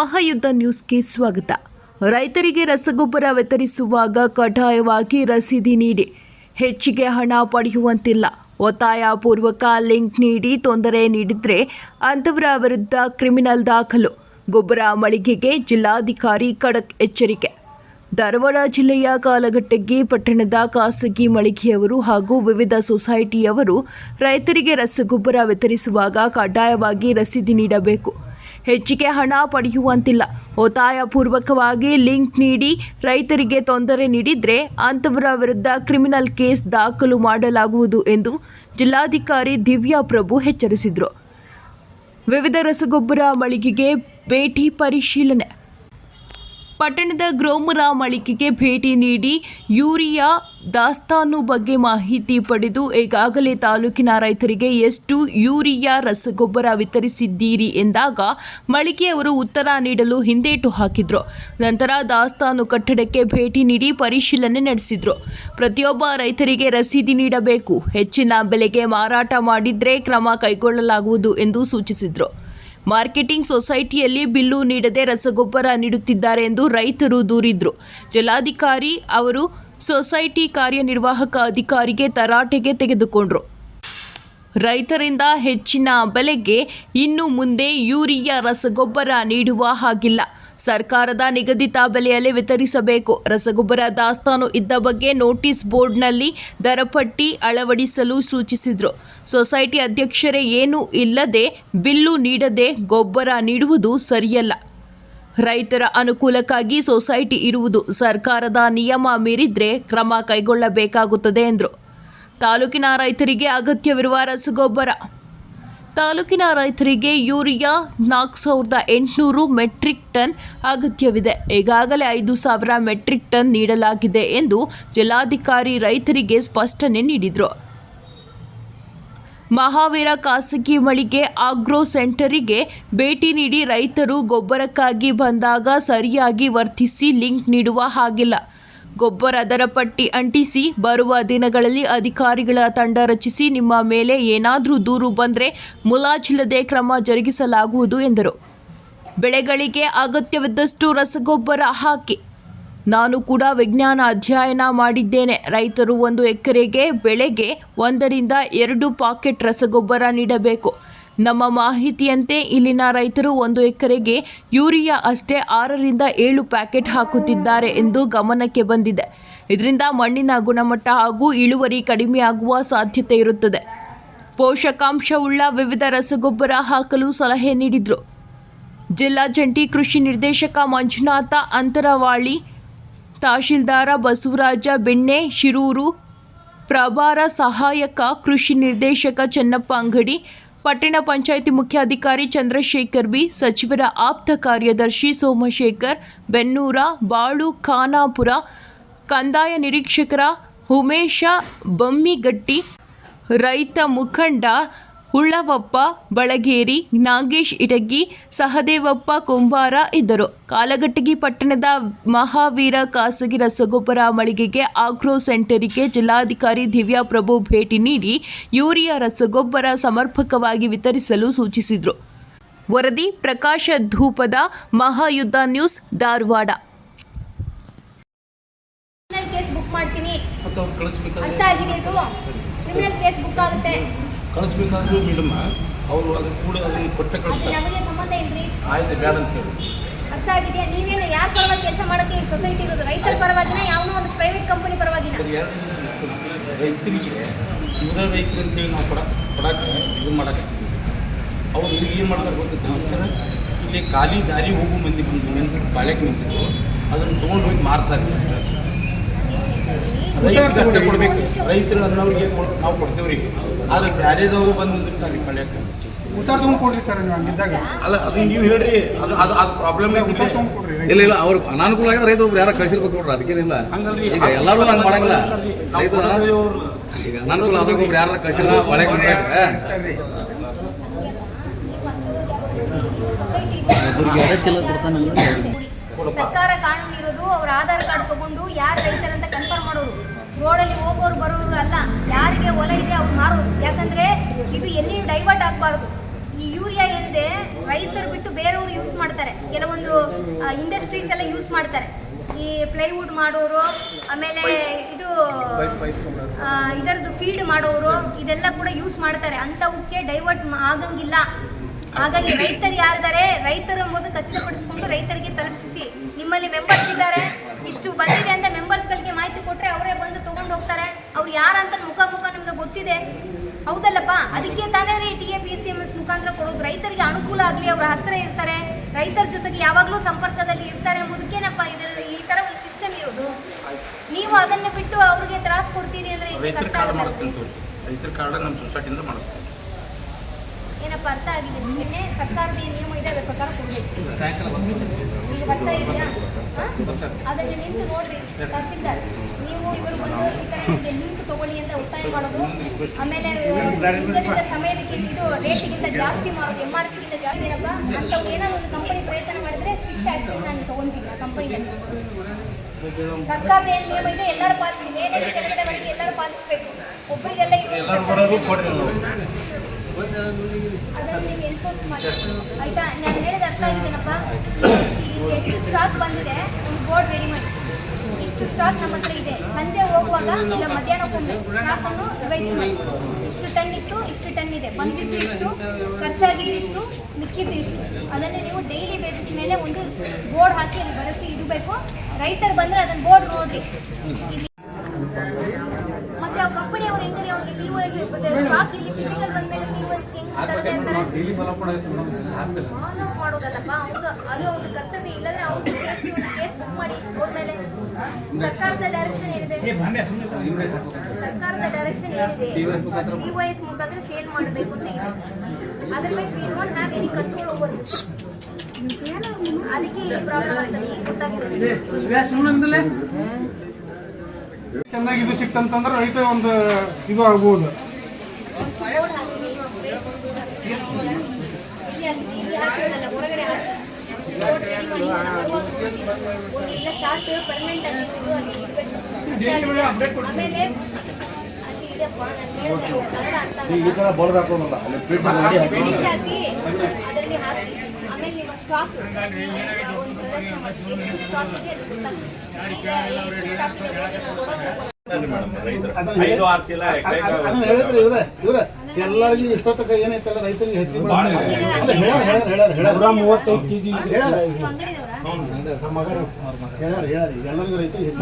ಮಹಾಯುದ್ಧ ನ್ಯೂಸ್ಗೆ ಸ್ವಾಗತ. ರೈತರಿಗೆ ರಸಗೊಬ್ಬರ ವಿತರಿಸುವಾಗ ಕಡ್ಡಾಯವಾಗಿ ರಸೀದಿ ನೀಡಿ. ಹೆಚ್ಚಿಗೆ ಹಣ ಪಡೆಯುವಂತಿಲ್ಲ. ಒತ್ತಾಯ ಪೂರ್ವಕ ಲಿಂಕ್ ನೀಡಿ ತೊಂದರೆ ನೀಡಿದರೆ ಅಂಥವರ ವಿರುದ್ಧ ಕ್ರಿಮಿನಲ್ ದಾಖಲು. ಗೊಬ್ಬರ ಮಳಿಗೆಗೆ ಜಿಲ್ಲಾಧಿಕಾರಿ ಖಡಕ್ ಎಚ್ಚರಿಕೆ. ಧಾರವಾಡ ಜಿಲ್ಲೆಯ ಕಾಲಘಟ್ಟಗಿ ಪಟ್ಟಣದ ಖಾಸಗಿ ಮಳಿಗೆಯವರು ಹಾಗೂ ವಿವಿಧ ಸೊಸೈಟಿಯವರು ರೈತರಿಗೆ ರಸಗೊಬ್ಬರ ವಿತರಿಸುವಾಗ ಕಡ್ಡಾಯವಾಗಿ ರಸೀದಿ ನೀಡಬೇಕು. ಹೆಚ್ಚಿಗೆ ಹಣ ಪಡೆಯುವಂತಿಲ್ಲ. ಒತ್ತಾಯಪೂರ್ವಕವಾಗಿ ಲಿಂಕ್ ನೀಡಿ ರೈತರಿಗೆ ತೊಂದರೆ ನೀಡಿದರೆ ಅಂಥವರ ವಿರುದ್ಧ ಕ್ರಿಮಿನಲ್ ಕೇಸ್ ದಾಖಲು ಮಾಡಲಾಗುವುದು ಎಂದು ಜಿಲ್ಲಾಧಿಕಾರಿ ದಿವ್ಯಾ ಪ್ರಭು ಎಚ್ಚರಿಸಿದರು. ವಿವಿಧ ರಸಗೊಬ್ಬರ ಮಳಿಗೆಗೆ ಭೇಟಿ ಪರಿಶೀಲನೆ. ಪಟ್ಟಣದ ಗ್ರೋಮರ ಮಳಿಗೆಗೆ ಭೇಟಿ ನೀಡಿ ಯೂರಿಯಾ ದಾಸ್ತಾನು ಬಗ್ಗೆ ಮಾಹಿತಿ ಪಡೆದು ಈಗಾಗಲೇ ತಾಲೂಕಿನ ರೈತರಿಗೆ ಎಷ್ಟು ಯೂರಿಯಾ ರಸಗೊಬ್ಬರ ವಿತರಿಸಿದ್ದೀರಿ ಎಂದಾಗ ಮಳಿಗೆಯವರು ಉತ್ತರ ನೀಡಲು ಹಿಂದೇಟು ಹಾಕಿದ್ರು. ನಂತರ ದಾಸ್ತಾನು ಕಟ್ಟಡಕ್ಕೆ ಭೇಟಿ ನೀಡಿ ಪರಿಶೀಲನೆ ನಡೆಸಿದ್ರು. ಪ್ರತಿಯೊಬ್ಬ ರೈತರಿಗೆ ರಸೀದಿ ನೀಡಬೇಕು. ಹೆಚ್ಚಿನ ಬೆಲೆಗೆ ಮಾರಾಟ ಮಾಡಿದ್ರೆ ಕ್ರಮ ಕೈಗೊಳ್ಳಲಾಗುವುದು ಎಂದು ಸೂಚಿಸಿದ್ರು. ಮಾರ್ಕೆಟಿಂಗ್ ಸೊಸೈಟಿಯಲ್ಲಿ ಬಿಲ್ಲು ನೀಡದೆ ರಸಗೊಬ್ಬರ ನೀಡುತ್ತಿದ್ದಾರೆ ಎಂದು ರೈತರು ದೂರಿದ್ರು. ಜಿಲ್ಲಾಧಿಕಾರಿ ಅವರು ಸೊಸೈಟಿ ಕಾರ್ಯನಿರ್ವಾಹಕ ಅಧಿಕಾರಿಗೆ ತರಾಟೆಗೆ ತೆಗೆದುಕೊಂಡ್ರು. ರೈತರಿಂದ ಹೆಚ್ಚಿನ ಬೆಲೆಗೆ ಇನ್ನು ಮುಂದೆ ಯೂರಿಯಾ ರಸಗೊಬ್ಬರ ನೀಡುವ ಹಾಗಿಲ್ಲ. ಸರ್ಕಾರದ ನಿಗದಿತ ಬೆಲೆಯಲ್ಲಿ ವಿತರಿಸಬೇಕು. ರಸಗೊಬ್ಬರ ದಾಸ್ತಾನು ಇದ್ದ ಬಗ್ಗೆ ನೋಟಿಸ್ ಬೋರ್ಡ್ನಲ್ಲಿ ದರಪಟ್ಟಿ ಅಳವಡಿಸಲು ಸೂಚಿಸಿದರು. ಸೊಸೈಟಿ ಅಧ್ಯಕ್ಷರೇ ಏನೂ ಇಲ್ಲದೆ ಬಿಲ್ಲು ನೀಡದೆ ಗೊಬ್ಬರ ನೀಡುವುದು ಸರಿಯಲ್ಲ. ರೈತರ ಅನುಕೂಲಕ್ಕಾಗಿ ಸೊಸೈಟಿ ಇರುವುದು ಸರ್ಕಾರದ ನಿಯಮ ಮೀರಿದ್ರೆ ಕ್ರಮ ಕೈಗೊಳ್ಳಬೇಕಾಗುತ್ತದೆ ಎಂದರು. ತಾಲೂಕಿನ ರೈತರಿಗೆ ಅಗತ್ಯವಿರುವ ರಸಗೊಬ್ಬರ ತಾಲೂಕಿನ ರೈತರಿಗೆ ಯೂರಿಯಾ ನಾಲ್ಕು ಸಾವಿರದ ಎಂಟುನೂರು ಮೆಟ್ರಿಕ್ ಟನ್ ಅಗತ್ಯವಿದೆ. ಈಗಾಗಲೇ ಐದು ಸಾವಿರ ಮೆಟ್ರಿಕ್ ಟನ್ ನೀಡಲಾಗಿದೆ ಎಂದು ಜಿಲ್ಲಾಧಿಕಾರಿ ರೈತರಿಗೆ ಸ್ಪಷ್ಟನೆ ನೀಡಿದರು. ಮಹಾವೀರ ಖಾಸಗಿ ಮಳಿಗೆ ಆಗ್ರೋ ಸೆಂಟರಿಗೆ ಭೇಟಿ ನೀಡಿ ರೈತರು ಗೊಬ್ಬರಕ್ಕಾಗಿ ಬಂದಾಗ ಸರಿಯಾಗಿ ವರ್ತಿಸಿ ಲಿಂಕ್ ನೀಡುವ ಹಾಗಿಲ್ಲ. ಗೊಬ್ಬರ ದರ ಪಟ್ಟಿ ಅಂಟಿಸಿ ಬರುವ ದಿನಗಳಲ್ಲಿ ಅಧಿಕಾರಿಗಳ ತಂಡ ರಚಿಸಿ ನಿಮ್ಮ ಮೇಲೆ ಏನಾದರೂ ದೂರು ಬಂದರೆ ಮುಲಾಜಿಲ್ಲದೆ ಕ್ರಮ ಜರುಗಿಸಲಾಗುವುದು ಎಂದರು. ಬೆಳೆಗಳಿಗೆ ಅಗತ್ಯವಿದ್ದಷ್ಟು ರಸಗೊಬ್ಬರ ಹಾಕಿ. ನಾನು ಕೂಡ ವಿಜ್ಞಾನ ಅಧ್ಯಯನ ಮಾಡಿದ್ದೇನೆ. ರೈತರು ಒಂದು ಎಕರೆಗೆ ಬೆಳೆಗೆ ಒಂದರಿಂದ ಎರಡು ಪಾಕೆಟ್ ರಸಗೊಬ್ಬರ ನೀಡಬೇಕು. ನಮ್ಮ ಮಾಹಿತಿಯಂತೆ ಇಲ್ಲಿನ ರೈತರು ಒಂದು ಎಕರೆಗೆ ಯೂರಿಯಾ ಅಷ್ಟೇ ಆರರಿಂದ ಏಳು ಪ್ಯಾಕೆಟ್ ಹಾಕುತ್ತಿದ್ದಾರೆ ಎಂದು ಗಮನಕ್ಕೆ ಬಂದಿದೆ. ಇದರಿಂದ ಮಣ್ಣಿನ ಗುಣಮಟ್ಟ ಹಾಗೂ ಇಳುವರಿ ಕಡಿಮೆಯಾಗುವ ಸಾಧ್ಯತೆ ಇರುತ್ತದೆ. ಪೋಷಕಾಂಶವುಳ್ಳ ವಿವಿಧ ರಸಗೊಬ್ಬರ ಹಾಕಲು ಸಲಹೆ ನೀಡಿದರು. ಜಿಲ್ಲಾ ಜಂಟಿ ಕೃಷಿ ನಿರ್ದೇಶಕ ಮಂಜುನಾಥ ಅಂತರವಾಳಿ, ತಹಶೀಲ್ದಾರ ಬಸವರಾಜ ಬೆಣ್ಣೆ, ಶಿರೂರು ಪ್ರಭಾರ ಸಹಾಯಕ ಕೃಷಿ ನಿರ್ದೇಶಕ ಚನ್ನಪ್ಪ ಅಂಗಡಿ ಪಟ್ಟಣ ಪಂಚಾಯಿತಿ ಮುಖ್ಯಾಧಿಕಾರಿ ಚಂದ್ರಶೇಖರ್ ಬಿ, ಸಚಿವರ ಆಪ್ತ ಕಾರ್ಯದರ್ಶಿ ಸೋಮಶೇಖರ್, ಬೆನ್ನೂರ, ಬಾಳು, ಖಾನಾಪುರ, ಕಂದಾಯ ನಿರೀಕ್ಷಕರ ಉಮೇಶ ಬಮ್ಮಿಗಟ್ಟಿ, ರೈತ ಮುಖಂಡ ಉಳ್ಳವಪ್ಪ ಬಳಗೇರಿ ನಾಗೇಶ್ ಇಟಗಿ ಸಹದೇವಪ್ಪ ಕುಂಬಾರ ಇದ್ದರು. ಕಾಲಘಟ್ಟಗಿ ಪಟ್ಟಣದ ಮಹಾವೀರ ಖಾಸಗಿ ರಸಗೊಬ್ಬರ ಮಳಿಗೆಗೆ ಆಗ್ರೋ ಸೆಂಟರಿಗೆ ಜಿಲ್ಲಾಧಿಕಾರಿ ದಿವ್ಯಾ ಪ್ರಭು ಭೇಟಿ ನೀಡಿ ಯೂರಿಯಾ ರಸಗೊಬ್ಬರ ಸಮರ್ಪಕವಾಗಿ ವಿತರಿಸಲು ಸೂಚಿಸಿದರು. ವರದಿ Prakasha Dhupada Mahayuddha news Dharwad. Case book ಮಾಡ್ತೀನಿ. ಆಗಿದೆ ಇದು? ಕ್ರಿಮಿನಲ್ ಕೇಸ್ ಬುಕ್ ಆಗುತ್ತೆ. ಕಳಿಸ್ಬೇಕಾದ್ರೂ ಮೇಡಮ್ ಅವರು ಅದ್ರ ಕೂಡ ಅಲ್ಲಿ ಕೊಟ್ಟ ಕಳಿಸ್ತಾರೆ. ನಮಗೆ ಸಂಬಂಧ ಇಲ್ರಿ. ಆಯ್ತು ಬೇಡ ಅಂತ ಹೇಳಿ. ಅರ್ಥ ಆಗಿದೆಯಾ ನೀವೇನು ಯಾರ ಪರವಾಗಿ ಕೆಲಸ ಮಾಡಕ್ಕೆ ಈ ಸೊಸೈಟಿ ಇರೋದು? ರೈತರ ಪರವಾಗಿನ ಯಾವನೋ ಒಂದು ಪ್ರೈವೇಟ್ ಕಂಪನಿ ಪರವಾಗಿನ? ರೈತರಿಗೆ ಇವರ ರೈತರು ಅಂತೇಳಿ ನಾವು ಕೊಡ ಕೊಡಕ್ಕೆ ಇದು ಮಾಡಕ್ಕೆ. ಅವ್ರು ಇವ್ರಿಗೆ ಏನು ಮಾಡ್ತಾರೆ ಗೊತ್ತಿತ್ತು ಸರ್ ಇಲ್ಲಿ ಖಾಲಿ ದಾರಿ ಹೋಗು ಮಂದಿ ಬಂದು ನಿಂತು ಬಾಳೆಗೆ ನಿಂತಿತ್ತು ಅದನ್ನು ತೊಗೊಂಡು ಹೋಗಿ ಮಾರ್ತಾರೆ. ರೈತರಿಗೆ ಕೊಡಬೇಕು. ರೈತರು ಅನ್ನೋರಿಗೆ ನಾವು ಕೊಡ್ತೇವ್ರಿ ಆದ್ರೆ ಬ್ಯಾರೇದವರು ಬಂದು ನಿಂತಿರ್ತಾರೆ ಕಳ್ಯಕ್ಕೆ ಉತ್ತಾರ ತಗೊಂಡ್ ಕೊಡ್ರಿ ಸರ್ ನೀವು ಹಂಗಿದ್ದಾಗ. ಅಲ್ಲ ಅದು ನೀವು ಹೇಳ್ರಿ ಅದು ಅದು ಅದು ಪ್ರಾಬ್ಲಮ್ ಊಟ ತುಂಬ ಕೊಡ್ರಿ ಇಲ್ಲ ಇಲ್ಲ ಅವ್ರಿಗೆ ಅನಾನುಕೂಲ ಆಗಿದೆ ರೈತರು ಯಾರು ಯಾರೋ ಕಳಿಸಿರ್ಬೇಕು ನೋಡ್ರಿ ಅದಕ್ಕೇನಿಲ್ಲ ಈಗ ಎಲ್ಲರೂ ಹಂಗೆ ಮಾಡಂಗಿಲ್ಲ. ರೈತರು ಅವ್ರು ಈಗ ಅನಾನುಕೂಲ ಆದಾಗ ಒಬ್ರು ಯಾರು ಕಳಿಸಿಲ್ಲ ಒಳಗೆ ಸರ್ಕಾರ ಕಾನೂನು ಇರೋದು ಅವ್ರ ಆಧಾರ್ ಕಾರ್ಡ್ ತಗೊಂಡು ಯಾರು ರೈತರಂತ ಕನ್ಫರ್ಮ್ ಮಾಡೋರು? ರೋಡಲ್ಲಿ ಹೋಗೋರು ಬರೋರು ಅಲ್ಲ, ಯಾರಿಗೆ ಹೊಲ ಇದೆ ಅವ್ರು ಮಾರೋರು. ಯಾಕಂದ್ರೆ ಇದು ಎಲ್ಲಿ ಡೈವರ್ಟ್ ಆಗಬಾರ್ದು. ಈ ಯೂರಿಯಾ ಏನಿದೆ ರೈತರು ಬಿಟ್ಟು ಬೇರೆಯವರು ಯೂಸ್ ಮಾಡ್ತಾರೆ. ಕೆಲವೊಂದು ಇಂಡಸ್ಟ್ರೀಸ್ ಎಲ್ಲ ಯೂಸ್ ಮಾಡ್ತಾರೆ. ಈ ಪ್ಲೈವುಡ್ ಮಾಡೋರು, ಆಮೇಲೆ ಇದು ಇದರದ್ದು ಫೀಡ್ ಮಾಡೋರು, ಇದೆಲ್ಲ ಕೂಡ ಯೂಸ್ ಮಾಡ್ತಾರೆ. ಅಂಥವಕ್ಕೆ ಡೈವರ್ಟ್ ಆಗಂಗಿಲ್ಲ. ಹಾಗಾಗಿ ರೈತರು ಯಾರಿದ್ದಾರೆ ರೈತರ ಎಂಬುದು ಖಚಿತಪಡಿಸಿಕೊಂಡು ರೈತರಿಗೆ ತಲುಪಿಸಿ. ನಿಮ್ಮಲ್ಲಿ ಮೆಂಬರ್ಸ್ ಇದ್ದಾರೆ ಇಷ್ಟು ಬಂದಿದೆ ಅಂತ ಮೆಂಬರ್ಸ್ಗಳಿಗೆ ಮಾಹಿತಿ ಕೊಟ್ಟರೆ ಅವರೇ ಬಂದು ತಗೊಂಡು ಹೋಗ್ತಾರೆ. ಅವ್ರು ಯಾರಂತ ಮುಖ ಮುಖ ನಿಮ್ಗೆ ಗೊತ್ತಿದೆ. ಹೌದಲ್ಲಪ್ಪ? ಅದಕ್ಕೆ ತಾನೇ T A P S C M S ಮುಖಾಂತರ ಕೊಡೋದು. ರೈತರಿಗೆ ಅನುಕೂಲ ಆಗಲಿ ಅವ್ರ ಹತ್ತಿರ ಇರ್ತಾರೆ. ರೈತರ ಜೊತೆಗೆ ಯಾವಾಗಲೂ ಸಂಪರ್ಕದಲ್ಲಿ ಇರ್ತಾರೆ ಎಂಬುದಕ್ಕೇನಪ್ಪ ಇದರಲ್ಲಿ ಈ ಥರ ಒಂದು ಸಿಸ್ಟಮ್ ಇರೋದು? ನೀವು ಅದನ್ನು ಬಿಟ್ಟು ಅವ್ರಿಗೆ ತ್ರಾಸ ಕೊಡ್ತೀರಿ ಅಂದರೆ ರೈತರ ಕಾರ್ಡ್ ನಮ್ಮ ಸೊಸೈಟಿಯಿಂದ ಮಾಡಿಸ್ತೀನಿ. ಏನಪ್ಪ ಅರ್ಥ ಆಗಿದೆ. ನಿನ್ನೆ ಸರ್ಕಾರದ ಏನು ನಿಯಮ ಇದೆ ಅದರ ಪ್ರಕಾರ ಕೊಡಬೇಕು. ಈಗ ಬರ್ತಾ ಇದೆಯಾ? ಅದಕ್ಕೆ ಅದನ್ನ ನಿಂತು ನೋಡ್ರಿ ತಹಸೀಲ್ದಾರ್ ನೀವು ಇವರು ಬಂದು ಈ ಥರ ನಿಮಗೆ ಲಿಂಕ್ ತಗೊಳ್ಳಿ ಅಂತ ಒತ್ತಾಯ ಮಾಡೋದು. ಆಮೇಲೆ ಸಮಯದಕ್ಕೆ ಇದು ರೇಟಿಗಿಂತ ಜಾಸ್ತಿ ಮಾಡೋದು ಎಂ ಆರ್ ಪಿಗಿಂತ ಜಾಸ್ತಿ ಏನಪ್ಪ ಅಂಥವು ಏನಾದ್ರು ಒಂದು ಕಂಪನಿ ಪ್ರಯತ್ನ ಮಾಡಿದ್ರೆ ಸ್ಟ್ರಿಕ್ಟ್ ಆ್ಯಕ್ಷನ್ ನಾನು ತೊಗೊತೀನಿ ಆ ಕಂಪನಿ ಸರ್ಕಾರದ ಏನು ನಿಯಮ ಇದೆ ಎಲ್ಲರೂ ಪಾಲಿಸಿ ಮೇಲೆ ಕೆಳಗಡೆ ಎಲ್ಲರೂ ಪಾಲಿಸಬೇಕು. ಒಬ್ಬರಿಗೆಲ್ಲ ಇದು ಅದನ್ನು ನೀವು ಎನ್ಫೋರ್ಸ್ ಮಾಡಿ. ಆಯ್ತಾ? ನಾನು ಹೇಳಿದ ಅರ್ಥ ಆಗಿದ್ದೇನಪ್ಪ ಎಷ್ಟು ಸ್ಟಾಕ್ ಬಂದಿದೆ ಒಂದು ಬೋರ್ಡ್ ರೆಡಿ ಮಾಡಿ. ಇಷ್ಟು ಸ್ಟಾಕ್ ನಮ್ಮ ಹತ್ರ ಇದೆ. ಸಂಜೆ ಹೋಗುವಾಗ ಇಲ್ಲ ಮಧ್ಯಾಹ್ನಕ್ಕೊಮ್ಮೆ ಸ್ಟಾಕನ್ನು ರಿವೈಸ್ ಮಾಡಿ. ಇಷ್ಟು ಟನ್ ಇತ್ತು ಇಷ್ಟು ಟನ್ ಇದೆ. ಬಂದಿದ್ದು ಇಷ್ಟು ಖರ್ಚಾಗಿದ್ದು ಇಷ್ಟು ಮಿಕ್ಕಿದ್ದು ಇಷ್ಟು. ಅದನ್ನು ನೀವು ಡೈಲಿ ಬೇಸಿಸ್ ಮೇಲೆ ಒಂದು ಬೋರ್ಡ್ ಹಾಕಿ ಅಲ್ಲಿ ಬರೆಸಿ ಇಡಬೇಕು. ರೈತರು ಬಂದರೆ ಅದನ್ನು ಬೋರ್ಡ್ ನೋಡ್ರಿ. ಮತ್ತೆ ಆ ಕಂಪನಿ ಅವ್ರು ಹೆಂಗ್ರಿ? ಅವ್ರಿಗೆ ಪಿ ಎಸ್ ಸ್ಟಾಕ್ ಇಲ್ಲಿ ಫಿಸಿಕಲ್ ಬಂದ್ಮೇಲೆ ಮಾಡೋದಲ್ಲಪ್ಪ ಅದು ಅವ್ರ ಕರ್ತವ್ಯ ಇಲ್ಲದ್ರೆ ಅವ್ರು ಕೇಸ್ ಬುಕ್ ಮಾಡಿ ಸರ್ಕಾರದ ಡೈರೆಕ್ಷನ್ ಏನಿದೆ? ಸರ್ಕಾರದ ಡೈರೆಕ್ಷನ್ ಏನಿದೆ? ಪಿ ವೈ ಎಸ್ ಮುಖಾಂತರ ಸೇಲ್ ಮಾಡಬೇಕು ಅಂತ ಇದೆ. Otherwise we don't have any control over ಅದಕ್ಕೆ ಪ್ರಾಬ್ಲಮ್ ಆಗ್ತದೆ ಈಗ ಗೊತ್ತಾಗಿದೆ ಚೆನ್ನಾಗಿ ಇದು ಸಿಕ್ತಂತಂದ್ರೆ ರೈತ ಒಂದು ಇದು ಆಗ್ಬೋದು ಬೋರ್ಡ್ ಹಾಕಿ ನೀವು ಇಲ್ಲಿ ಹಾಕಿ, ಇಲ್ಲಿ ಹಾಕಿರೋದಲ್ಲ, ಹೊರಗಡೆ ಹಾಕಿ. ಬೋರ್ಡ್ ready ಮಾಡಿ ನಾನು ಬರುವಾಗ ನೋಡ್ತೀನಿ. ಒಂದು ಇಲ್ಲ ಚಾರ್ಟ್ ಪರ್ಮನೆಂಟ್ ಆಗಿ ಇದು ಅಲ್ಲಿ ಇಡ್ಬೇಕು. ಆಮೇಲೆ ಅಲ್ಲಿ ಇದೆಯಪ್ಪ, ನಾನು ಹೇಳ್ದೆ, ಕನ್ನಡ ಅರ್ಥ ಆಗಲ್ಲ. ಈ ತರ ಬೋರ್ಡ್ ಹಾಕೋದಲ್ಲ ಅಲ್ಲಿ ಪ್ರಿಂಟ್ ಮಾಡಿ ಹಾಕಿ ಅದರಲ್ಲಿ ಹಾಕಿ ಆಮೇಲೆ ನಿಮ್ಮ ಸ್ಟಾಕ್ ಒಂದು ಪ್ರದರ್ಶನ ಮಾಡಿ ಎಷ್ಟು ಸ್ಟಾಕ್ ಇದೆ ಅದು ಗೊತ್ತಾಗ್ತದೆ. ಈಗ ಎಷ್ಟು ಸ್ಟಾಕ್ ಇದೆ ಬೋರ್ಡ್ ನಾವು ನೋಡೋಕೆ ಹೋಗೋಣ. ಐದು ಆರು ಚೀಲ ಎಲ್ಲರಿಗೂ ಇಷ್ಟೊತ್ತಕ ಏನೈತಲ್ಲ ರೈತರಿಗೆ ಹೆಚ್ಚಿಗೆ ಹೇಳ ಹೇಳ ಹೇಳ ಹೇಳ ಮೂವತ್ತೈದು ಕೆಜಿ ನೀವು ಎಲ್ಲರಿಗೂ ರೈತರಿಗೆ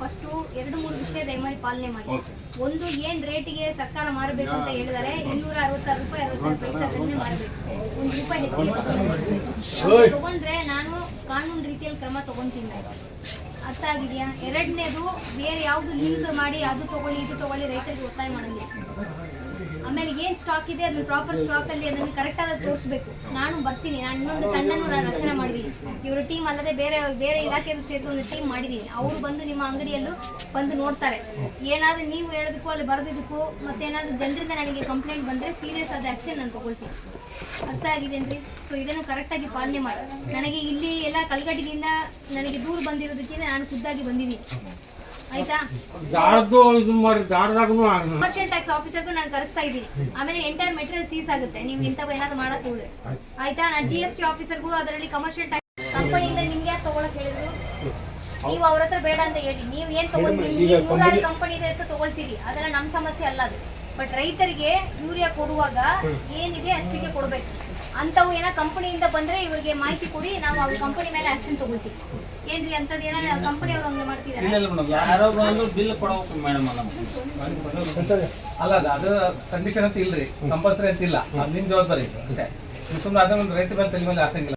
ಫಸ್ಟ್ ಎರಡು ಮೂರು ವಿಷಯ ದಯಮಾಡಿ ಪಾಲನೆ ಮಾಡಿ. ಒಂದು ಏನ್ ರೇಟಿಗೆ ಸರ್ಕಾರ ಮಾರಬೇಕು ಅಂತ ಹೇಳಿದರೆ? ಇನ್ನೂರ ಅರವತ್ತಾರು ರೂಪಾಯಿ ಅರವತ್ತಾರು ಪೈಸೆ ಅದನ್ನೇ ಮಾರಬೇಕು. ಒಂದು ರೂಪಾಯಿ ಹೆಚ್ಚಿಗೆ. ತಗೊಂಡ್ರೆ. ನಾನು ಕಾನೂನು ರೀತಿಯಲ್ಲಿ ಕ್ರಮ ತಗೊಂತೀನಿ ಅರ್ಥ ಆಗಿದೆಯಾ? ಎರಡನೇದು ಬೇರೆ ಯಾವುದು ಲಿಂಕ್ ಮಾಡಿ ಅದು ತಗೊಳ್ಳಿ, ಇದು ತಗೊಳ್ಳಿ ರೈತರಿಗೆ ಒತ್ತಾಯ ಮಾಡಲಿ ಆಮೇಲೆ ಏನು ಸ್ಟಾಕ್ ಇದೆ? ಅದನ್ನ ಪ್ರಾಪರ್ ಸ್ಟಾಕ್ ಅಲ್ಲಿ ಅದನ್ನ ಕರೆಕ್ಟ್ ಆಗಿ ತೋರಿಸ್ಬೇಕು. ನಾನು ಬರ್ತೀನಿ. ನಾನು ಇನ್ನೊಂದು ತಂಡನ್ನು ನಾನು ರಚನೆ ಮಾಡಿದ್ದೀನಿ. ಇವರು ಟೀಮ್ ಅಲ್ಲದೆ ಬೇರೆ ಬೇರೆ ಇಲಾಖೆಯಲ್ಲಿ ಸೇರಿದ ಒಂದು ಟೀಮ್ ಮಾಡಿದ್ದೀನಿ. ಅವರು ಬಂದು ನಿಮ್ಮ ಅಂಗಡಿಯಲ್ಲೂ ಬಂದು ನೋಡ್ತಾರೆ. ಏನಾದ್ರೂ ನೀವು ಹೇಳೋದಕ್ಕೂ ಅಲ್ಲಿ ಬರೆದಿದ್ದಕ್ಕೂ ಮತ್ತೆ ಏನಾದ್ರೂ ಜನರಿಂದ ನನಗೆ ಕಂಪ್ಲೇಂಟ್ ಬಂದ್ರೆ ಸೀರಿಯಸ್ ಆದ ಆಕ್ಷನ್ ನಾನು ತಗೊಳ್ತೀನಿ. ಅರ್ಥ ಆಗಿದೇನ್ರಿ ಸೊ ಇದನ್ನು ಕರೆಕ್ಟಾಗಿ ಪಾಲನೆ ಮಾಡಿ. ನನಗೆ ಇಲ್ಲಿ ಎಲ್ಲ ಕಲ್ಗಟ್ಟಿಗಿಂದ ನನಗೆ ದೂರ ಬಂದಿರೋದಕ್ಕಿಂತ ನಾನು ಖುದ್ದಾಗಿ ಬಂದಿದ್ದೀನಿ. ಆಯ್ತಾ? ಕಮರ್ಷಿಯಲ್ ಟ್ಯಾಕ್ಸ್ ಆಫೀಸರ್ಗೂ ನಾನು ಕರೆಸ್ತಾ ಇದ್ದೀನಿ. ಆಮೇಲೆ ಎಂಟೈರ್ ಮೆಟೀರಿಯಲ್ ಸೀಸ್ ಆಗುತ್ತೆ. ನೀವು ಇಂಥವು ಏನಾದ್ರು ಮಾಡಕ್ ಹೋದ್ರೆ. ಆಯ್ತಾ? ನಾನು ಜಿ ಎಸ್ ಟಿ ಆಫೀಸರ್ಗಳು ಅದರಲ್ಲಿ ಕಮರ್ಷಿಯಲ್ ಟ್ಯಾಕ್ಸ್ ಕಂಪನಿಯಿಂದ ನಿಮ್ಗೆ ಯಾಕೆ ತಗೊಳಕ್ ಹೇಳಿದ್ರು? ನೀವು ಅವ್ರ ಹತ್ರ ಬೇಡ ಅಂತ ಹೇಳಿ. ನೀವು ಏನ್ ತಗೊಳ್ತೀರಿ? ಕಂಪನಿ ತಗೊಳ್ತೀರಿ. ಅದೆಲ್ಲ ನಮ್ ಸಮಸ್ಯೆ ಅಲ್ಲ ಅದು. ಬಟ್ ರೈತರಿಗೆ ಯೂರಿಯಾ ಕೊಡುವಾಗ ಏನಿದೆ ಅಷ್ಟಿಗೆ ಕೊಡಬೇಕು. ಅಂತವು ಏನೋ ಕಂಪನಿಯಿಂದ ಬಂದ್ರೆ ಇವರಿಗೆ ಮಾಹಿತಿ ಕೊಡಿ, ನಾವು ಅವ್ರ ಕಂಪನಿ ಮೇಲೆ ಆಕ್ಷನ್ ತಗೊಳ್ತೀವಿ. ಏನ್ರಿ ಅಂತದ್ ಏನೋ ಕಂಪನಿ ಅವ್ರು ಮಾಡ್ತಿದ್ದಾರೆ ಬಂದು ಬಿಲ್ ಕೊಡಬೇಕು ಮೇಡಮ್ ನಮ್ಮ ಅಲ್ಲ, ಅದು ಕಂಡೀಷನ್ ಅಂತ ಇಲ್ರಿ ಕಂಪಲ್ಸರಿ ಅಂತ ಇಲ್ಲ. ಜವಾಬ್ದಾರಿ. ಅಷ್ಟೇ. ಸುಮ್ಮನೆ ಅದನ್ನ ರೈತ ಮೇಲೆ ತಲೆ ಮೇಲೆ ಹಾಕಂಗಿಲ್ಲ.